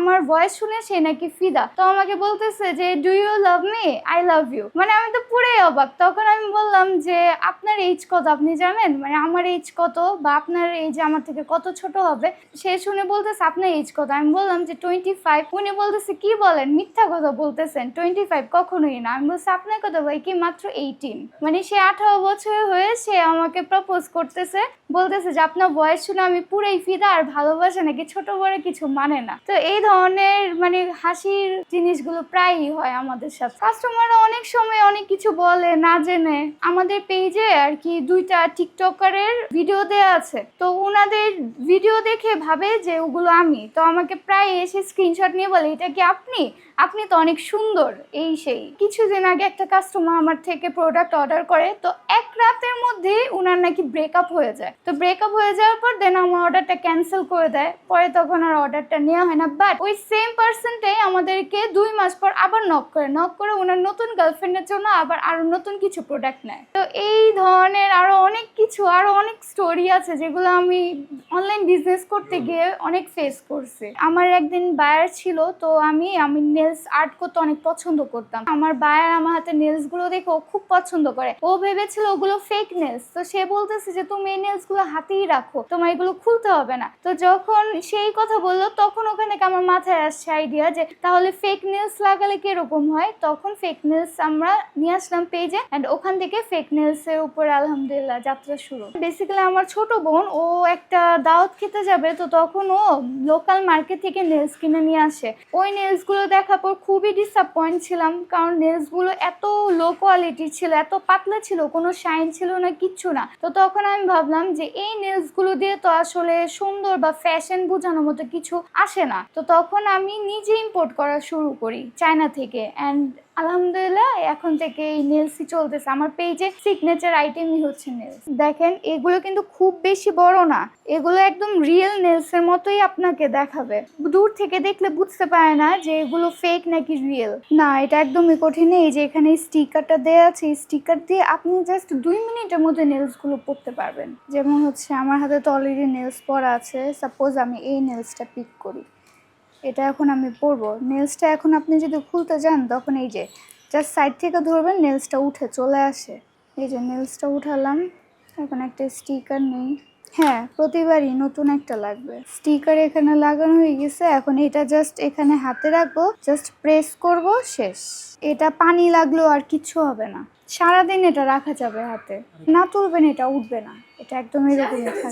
আমার ভয়েস শুনে সে নাকি ফিদা। তো আমাকে বলতেছে যে do you love me I love you মানে আমি তো পুরাই অবাক। তখন আমি বললাম যে, আপনার এইজ কত? আপনি জানেন? মানে আমার এইজ কত? বা আপনার এইজ আমার থেকে কত ছোট হবে? সে শুনে বলতেছে, আপনার এইজ কত? আমি বললাম যে টোয়েন্টি ফাইভ উনি বলতেছে, কি বলেন? মিথ্যা কথা বলতেছেন। টোয়েন্টি ফাইভ কখনোই না। আমি বলছি, আপনার কথা ভাই? কি মাত্র এইটিন মানে সে আঠারো বছর হয়ে সে আমাকে প্রপোজ করতেছে। বলতেছে যে, আপনার বয়স শুনে আমি পুরাই ফিদা আর ভালোবাসা নাকি ছোট বড় কিছু মানে না। তো এই ধরনের মানে হাসির জিনিসগুলো প্রায়ই হয় আমাদের সাথে। কাস্টমাররা অনেক সময় অনেক কিছু বলে, না জেনে। আমাদের পেজে আর কি দুইটা টিকটকারের ভিডিও দেওয়া আছে। তো ওনাদের ভিডিও দেখে ভাবে যে ওগুলো আমি। তো আমাকে প্রায় এসে স্ক্রিনশট নিয়ে বলে, এটা কি আপনি? আপনি তো অনেক সুন্দর। এই সেই। কিছুদিন আগে একটা কাস্টমার আমার থেকে প্রোডাক্ট অর্ডার করে। তো এক রাতের মধ্যে উনার নাকি ব্রেকআপ হয়ে যায়। তো ব্রেকআপ হয়ে যাওয়ার পর দেন আমার অর্ডারটা ক্যান্সেল করে দেয়। পরে তখন আর অর্ডারটা নেওয়া হয় না। বাট ওই সেম পার্সনটাই আমাদেরকে দুই মাস পর আবার নক করে নক করে ওনার নতুন গার্লফ্রেন্ডের জন্য আবার আরও নতুন কিছু প্রোডাক্ট নেয়। তো এই ধরনের আরও অনেক কিছু আরও অনেক স্টোরি আছে যেগুলো আমি অনলাইন বিজনেস করতে গিয়ে অনেক ফেস করছি। আমার একদিন বায়ার ছিল তো আমি আমি নেলস আর্ট করতে অনেক পছন্দ করতাম। আমার বায়ার আমার হাতে নেলসগুলো দেখে ও খুব পছন্দ করে। ও ভেবেছিল ওগুলো ফেক নেলস তো সে বলতেছে যে তুমি এই নেলসগুলো হাতেই রাখো তোমার এগুলো খুলতে হবে না। তো যখন সেই কথা বলল তখন ওখানে থেকে আমার মাথায় আসছে আইডিয়া যে তাহলে ফেক নেলস লাগালে কীরকম হয়? তখন ফেক নেলস আমরা নিয়ে আসলাম পেজে অ্যান্ড ওখান থেকে ফেক নেলস এর উপরে আলহামদুলিল্লাহ যাত্রা শুরু। বেসিক্যালি আমার ছোট বোন, ও একটা দাওয়াত খেতে যাবে, তো তখন ও লোকাল মার্কেট থেকে নেলস কিনে নিয়ে আসে। ওই নেলসগুলো দেখার পর খুবই ডিসঅ্যাপয়েন্ট ছিলাম, কারণ নেলসগুলো এত লো কোয়ালিটি ছিল, এত পাতলা ছিল, কোনো শাইন ছিল না, কিচ্ছু না। তো তখন আমি ভাবলাম যে এই নেলসগুলো দিয়ে তো আসলে সুন্দর বা ফ্যাশন বোঝানোর মতো কিছু আসে না। তো তখন আমি নিজে ইম্পোর্ট করা শুরু করি চায়না থেকে। অ্যান্ড আলহামদুলিল্লাহ, এখন থেকে এই নেলসই চলতেছে। আমার পেজে সিগনেচার আইটেমই হচ্ছে নেলস দেখেন, এগুলো কিন্তু খুব বেশি বড় না। এগুলো একদম রিয়েল নেলসের মতোই আপনাকে দেখাবে। দূর থেকে দেখলে বুঝতে পারে না যে এগুলো ফেক নাকি রিয়েল না, এটা একদমই কঠিন এই যে এখানে স্টিকারটা দেওয়া আছে, এই স্টিকার দিয়ে আপনি জাস্ট দুই মিনিটের মধ্যে নেলসগুলো পরতে পারবেন। যেমন হচ্ছে, আমার হাতে তো অলরেডি নেলস পরা আছে। সাপোজ আমি এই নেলসটা পিক করি। এটা এখন আমি পরবো। নেলসটা এখন আপনি যদি খুলতে যান, তখন এই যে জাস্ট সাইড থেকে ধরবেন নেলসটা উঠে চলে আসে। এই যে নেলসটা উঠালাম। এখন একটা স্টিকার নেই। হ্যাঁ প্রতিবারই নতুন একটা লাগবে। স্টিকার এখানে লাগানো হয়ে গেছে। এখন এটা জাস্ট এখানে হাতে রাখব। জাস্ট প্রেস করব, শেষ। এটা পানি লাগলেও আর কিচ্ছু হবে না। সারাদিন এটা রাখা যাবে হাতে। না তুলবেন, এটা উঠবে না। এটা একদম এরকমই থাকবে।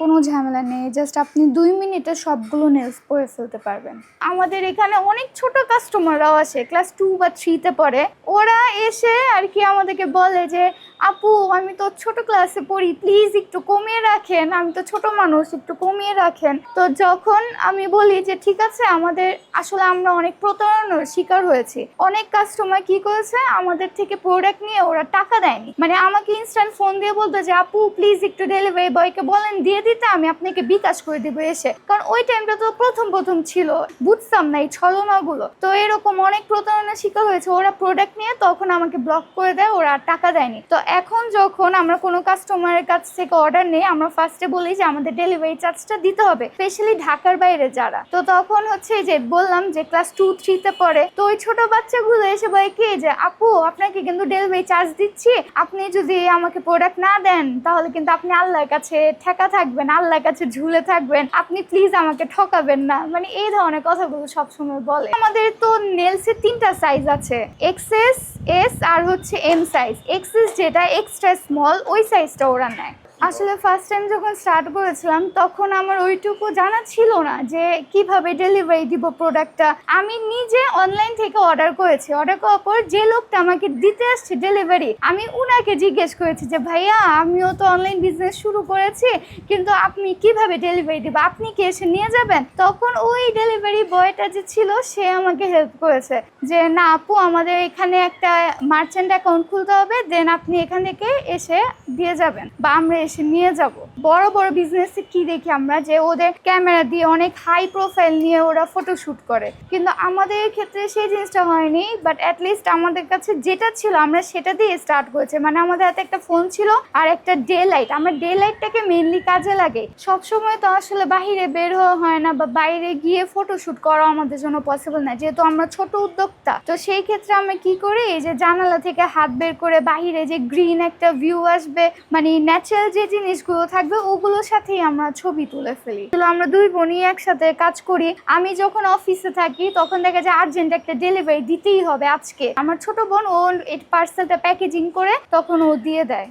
কোনো ঝামেলা নেই জাস্ট আপনি দুই মিনিটে সবগুলো নেলস পরে ফেলতে পারবেন। আমাদের এখানে অনেক ছোট কাস্টমাররাও আসে ক্লাস টু বা থ্রিতে পড়ে। ওরা এসে আর কি আমাদেরকে বলে যে, আপু, আমি তো ছোট ক্লাসে পড়ি প্লিজ একটু কমিয়ে রাখেন। আমি তো ছোট মানুষ, একটু কমিয়ে রাখেন। তো যখন আমি বলি যে, ঠিক আছে, আমাদের, আসলে আমরা অনেক প্রতারণার শিকার হয়েছি। অনেক কাস্টমার কি করেছে? আমাদের থেকে প্রোডাক্ট নিয়ে ওরা টাকা দেয়নি। মানে আমাকে ইনস্ট্যান্ট ফোন দিয়ে বলতো যে, আপু প্লিজ একটু ডেলিভারি বয়কে বলেন, দিয়ে দিতে আমি আপনাকে বিকাশ করে দেবো এসে। কারণ ওই টাইমটা তো প্রথম প্রথম ছিল। বুঝতাম না এই ছলনাগুলো। তো এরকম অনেক প্রতারণা শিকার হয়েছে। ওরা প্রোডাক্ট নিয়ে তখন আমাকে ব্লক করে দেয়, ওরা টাকা দেয়নি। তো এখন যখন আমরা কোনো কাস্টমারের কাছ থেকে অর্ডার নেই, আমরা ফার্স্টে বলি যে আমাদের ডেলিভারি চার্জটা দিতে হবে স্পেশালি ঢাকার বাইরে যারা। তো তখন হচ্ছে যে বললাম যে ক্লাস টু থ্রিতে পড়ে। তো ওই ছোট বাচ্চাগুলো এসে বলে, কি যে আপু, আপনাকে কিন্তু ডেলিভারি চার্জ দিচ্ছি। আপনি যদি আমাকে প্রোডাক্ট না দেন, তাহলে কিন্তু আপনি আল্লাহর কাছে ঠেকা থাকবেন। আল্লাহর কাছে ঝুলে থাকবেন, আপনি প্লিজ আমাকে ঠকাবেন না। মানে এই ধরনের কথাগুলো সবসময় বলে। আমাদের তো নেলসের তিনটা সাইজ আছে এক্সএস এস আর হচ্ছে এম সাইজ এক্সএস যেটা এক্সট্রা স্মল ওই সাইজটা ওরা নেয়। আসলে ফার্স্ট টাইম যখন স্টার্ট করেছিলাম, তখন আমার ওইটুকু জানা ছিল না যে কীভাবে ডেলিভারি দিব প্রোডাক্টটা আমি নিজে অনলাইন থেকে অর্ডার করেছি। অর্ডার করার পর যে লোকটা আমাকে দিতে আসছে ডেলিভারি আমি উনাকে জিজ্ঞেস করেছি যে, ভাইয়া, আমিও তো অনলাইন বিজনেস শুরু করেছি, কিন্তু আপনি কীভাবে ডেলিভারি দিব? আপনি কি এসে নিয়ে যাবেন? তখন ওই ডেলিভারি বয়টা যে ছিল, সে আমাকে হেল্প করেছে। যে, না আপু, আমাদের এখানে একটা মার্চেন্ট অ্যাকাউন্ট খুলতে হবে দেন আপনি এখান থেকে এসে দিয়ে যাবেন বা আমরা বিদেশে নিয়ে যাব। বড় বড় বিজনেসে কি দেখি আমরা? যে ওদের ক্যামেরা দিয়ে অনেক হাই প্রোফাইল নিয়ে ওরা ফটোশুট করে। কিন্তু আমাদের ক্ষেত্রে সেই জিনিসটা হয়নি বাট অ্যাটলিস্ট আমাদের কাছে যেটা ছিল, আমরা সেটা দিয়ে স্টার্ট করেছি। মানে আমাদের হাতে একটা ফোন ছিল আর একটা ডে লাইট আমরা ডে লাইটটাকে মেনলি কাজে লাগে। সব সময় তো আসলে বাইরে বের হওয়া হয় না বা বাইরে গিয়ে ফটোশুট করা আমাদের জন্য পসিবল না, যেহেতু আমরা ছোট উদ্যোক্তা। তো সেই ক্ষেত্রে আমরা কি করি? এই যে জানালা থেকে হাত বের করে বাইরে যে গ্রিন একটা ভিউ আসবে মানে ন্যাচারাল যে জিনিসগুলো থাকবে, ওগুলোর সাথেই আমরা ছবি তুলে ফেলি। আমরা দুই বোনই একসাথে কাজ করি। আমি যখন অফিসে থাকি, তখন দেখা যায় আর্জেন্ট একটা ডেলিভারি দিতেই হবে আজকে। আমার ছোট বোন, ও পার্সেলটা প্যাকেজিং করে, তখন ও দিয়ে দেয়।